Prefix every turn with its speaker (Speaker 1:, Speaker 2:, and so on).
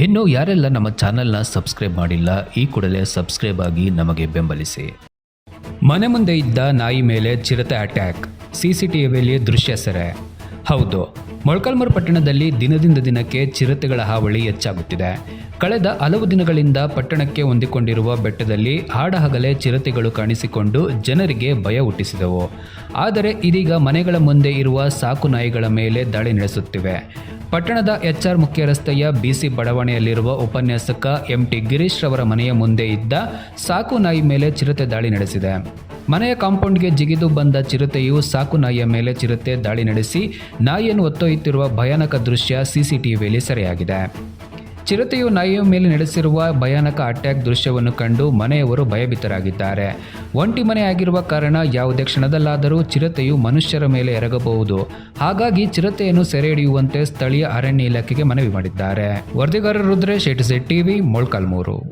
Speaker 1: ಇನ್ನು ಯಾರೆಲ್ಲ ನಮ್ಮ ಚಾನೆಲ್ನ ಸಬ್ಸ್ಕ್ರೈಬ್ ಮಾಡಿಲ್ಲ, ಈ ಕೂಡಲೇ ಸಬ್ಸ್ಕ್ರೈಬ್ ಆಗಿ ನಮಗೆ ಬೆಂಬಲಿಸಿ. ಮನೆ ಮುಂದೆ ಇದ್ದ ನಾಯಿ ಮೇಲೆ ಚಿರತೆ ಅಟ್ಯಾಕ್ ಸಿಸಿಟಿವಿಯಲ್ಲಿ ದೃಶ್ಯ ಸೆರೆ. ಹೌದು, ಮೊಳಕಾಲ್ಮೂರು ಪಟ್ಟಣದಲ್ಲಿ ದಿನದಿಂದ ದಿನಕ್ಕೆ ಚಿರತೆಗಳ ಹಾವಳಿ ಹೆಚ್ಚಾಗುತ್ತಿದೆ. ಕಳೆದ ಹಲವು ದಿನಗಳಿಂದ ಪಟ್ಟಣಕ್ಕೆ ಹೊಂದಿಕೊಂಡಿರುವ ಬೆಟ್ಟದಲ್ಲಿ ಹಾಡಹಗಲೇ ಚಿರತೆಗಳು ಕಾಣಿಸಿಕೊಂಡು ಜನರಿಗೆ ಭಯ ಹುಟ್ಟಿಸಿದವು. ಆದರೆ ಇದೀಗ ಮನೆಗಳ ಮುಂದೆ ಇರುವ ಸಾಕು ನಾಯಿಗಳ ಮೇಲೆ ದಾಳಿ ನಡೆಸುತ್ತಿವೆ. ಪಟ್ಟಣದ ಎಚ್ಆರ್ ಮುಖ್ಯ ರಸ್ತೆಯ ಬಿಸಿ ಬಡಾವಣೆಯಲ್ಲಿರುವ ಉಪನ್ಯಾಸಕ ಎಂ ಟಿ ಗಿರೀಶ್ ರವರ ಮನೆಯ ಮುಂದೆ ಇದ್ದ ಸಾಕು ನಾಯಿ ಮೇಲೆ ಚಿರತೆ ದಾಳಿ ನಡೆಸಿದೆ. ಮನೆಯ ಕಾಂಪೌಂಡ್ಗೆ ಜಿಗಿದು ಬಂದ ಚಿರತೆಯು ಸಾಕು ನಾಯಿಯ ಮೇಲೆ ಚಿರತೆ ದಾಳಿ ನಡೆಸಿ ನಾಯಿಯನ್ನು ಹೊತ್ತೊಯ್ಯುತ್ತಿರುವ ಭಯಾನಕ ದೃಶ್ಯ ಸಿಸಿಟಿವಿಯಲ್ಲಿ ಸೆರೆಯಾಗಿದೆ. ಚಿರತೆಯು ನಾಯಿಯ ಮೇಲೆ ನಡೆಸಿರುವ ಭಯಾನಕ ಅಟ್ಯಾಕ್ ದೃಶ್ಯವನ್ನು ಕಂಡು ಮನೆಯವರು ಭಯಭೀತರಾಗಿದ್ದಾರೆ. ಒಂಟಿ ಮನೆಯಾಗಿರುವ ಕಾರಣ ಯಾವುದೇ ಕ್ಷಣದಲ್ಲಾದರೂ ಚಿರತೆಯು ಮನುಷ್ಯರ ಮೇಲೆ ಎರಗಬಹುದು. ಹಾಗಾಗಿ ಚಿರತೆಯನ್ನು ಸೆರೆ ಸ್ಥಳೀಯ ಅರಣ್ಯ ಇಲಾಖೆಗೆ ಮನವಿ ಮಾಡಿದ್ದಾರೆ. ವರದಿಗಾರ ರುದ್ರೇಶ್ ಸಿ ಟಿವಿ, ಮೊಳ್ಕಾಲ್ಮೂರು.